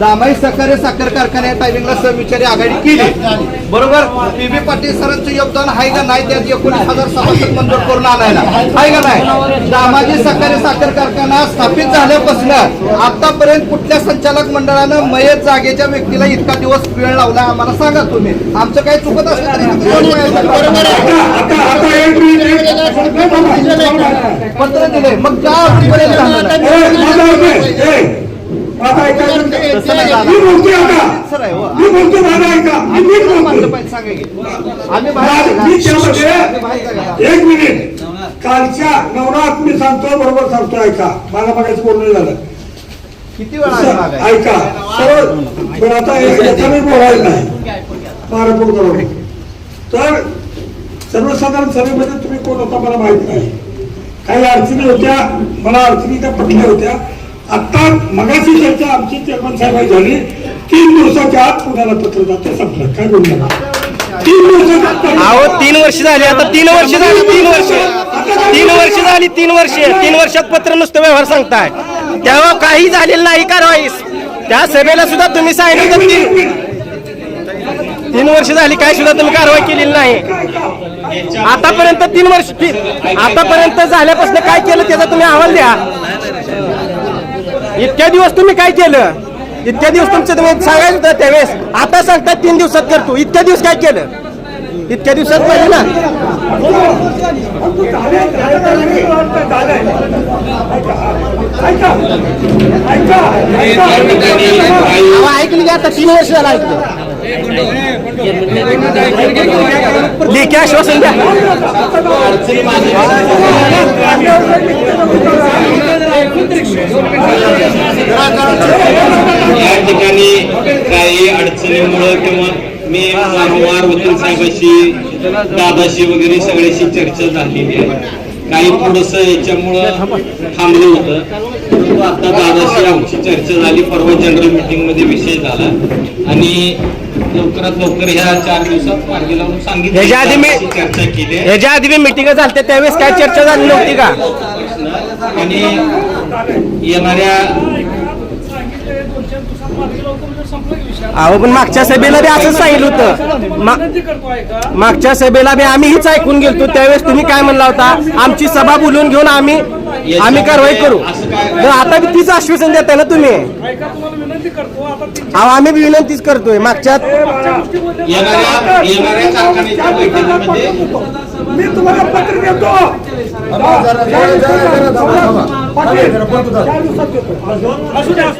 दामाई सहकार्य साखर कारखान्या टायमिंगला सहविचारी आघाडी केली. बरोबर? पीबी पाटील सरांचं योगदान आहे का नाही? त्यात एकोणीस हजार सभासद मंजूर करून आणायला. आहे का नाही? दामाजी सहकार्य साखर कारखाना स्थापित झाल्यापासून आतापर्यंत कुठल्या संचालक मंडळानं मयत जागेच्या व्यक्तीला इतका दिवस वेळ लावला? आम्हाला सांगा तुम्ही. आमचं काही चुकत असेल तरी वेळा पत्र दिले मग का? तसं नाही झालं. मी बोलतोय आता. सर आहे, हो. मी बोलतो माझा ऐका. मी नीट मानलं बोलतोय. पाहिजे, सांगा की. आम्ही बाहेर मी त्यामध्ये आम्ही बाहेर जागा. एक मिनिट. कालच्या नवरात मी सांगतो बरोबर सांगतो ऐका. मला बघायचं बोलणं झालं. किती वेळा आम्ही मागायचं? ऐका. सरळ बरं आता एक- याचा मी बोलायला नाही. करून. तर सर्वसाधारण सभेमध्ये तुम्ही कोण होता मला माहीत नाही. काही अडचणी होत्या मला अडचणी त्या पटल्या होत्या. आता मगाची चर्चा आमची चेअरमन साहेब झाली. तीन दिवसाच्या आत पुण्याला पत्र जाते संपलं. काय बोलणार तीन दिवसाच्या तीन वर्ष झाली. आता तीन वर्ष झाली तीन वर्ष. तीन वर्ष झाली तीन वर्ष. तीन वर्षात पत्र नुसतं व्यवहार सांगताय. तेव्हा काही झालेलं नाही कारवाई त्या सभेला सुद्धा तुम्ही सांगितलं तीन तीन वर्ष झाली काय सुद्धा तुम्ही कारवाई केलेली नाही. आतापर्यंत तीन वर्ष आतापर्यंत झाल्यापासून काय केलं त्याचा तुम्ही अहवाल द्या. इतक्या दिवस तुम्ही काय केलं? इतक्या दिवस तुमचं तुम्ही सांगायचं होतं त्यावेळेस. आता सांगतात तीन दिवसात करतो इतक्या दिवस काय केलं? इतक्या दिवसात पाहिजे ना. ऐकलं की आता तीन वर्ष झालं ऐकलं. लेखी आश्वासन द्या. या ठिकाणी काही अडचणीमुळं किंवा मी वारंवार वकील साहेबाशी दादाशी वगैरे सगळ्याशी चर्चा झालेली आहे. काही थोडस याच्यामुळं थांबलं होतं. परंतु आता दादाशी आमची चर्चा झाली. परवा जनरल मीटिंगमध्ये विषय झाला. आणि लवकरात लवकर ह्या चार दिवसात मार्गी लावून सांगितलं. चर्चा केली. ह्याच्या आधी मी मिटिंग झालते त्यावेळेस काय चर्चा झाली नव्हती का? आणि येणाऱ्या अहो पण मागच्या सभेला बी असंच सांगितलं होतं. मागच्या सभेला बी आम्ही हीच ऐकून गेलतो. त्यावेळेस तुम्ही काय म्हणला होता? आमची सभा बोलवून घेऊन आम्ही आम्ही कारवाई करू. तर आता बी तीच आश्वासन देताय ना तुम्ही. अहो आम्ही बी विनंतीच करतोय. मागच्या मी तुम्हाला पत्र देतो. चार दिवसात देतो.